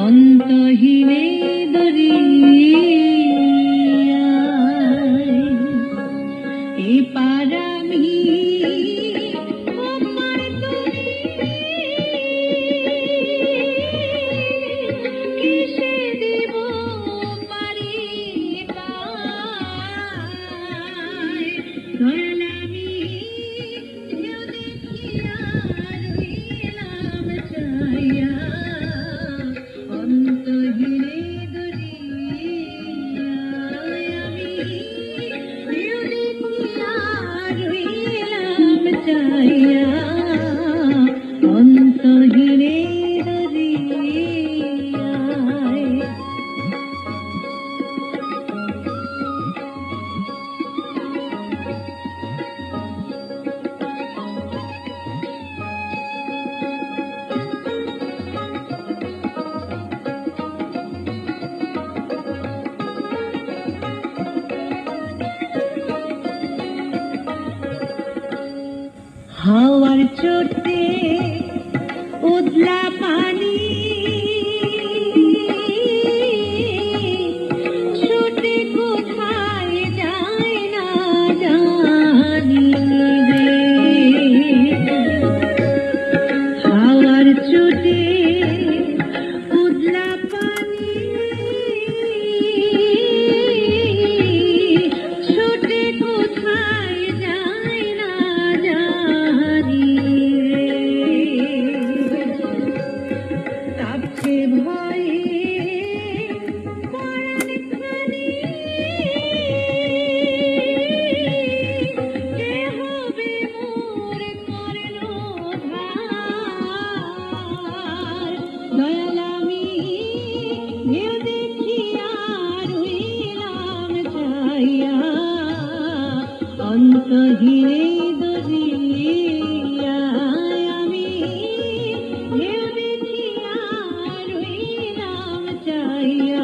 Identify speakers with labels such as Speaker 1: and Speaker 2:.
Speaker 1: অন্তহীনে দরিয়ায় এ পারামি রইলাম হাওয়ার চোটে উদলা পানি গহিরে দহিরে আমি ঢেউ দেখিয়া রইলাম চাহিয়া।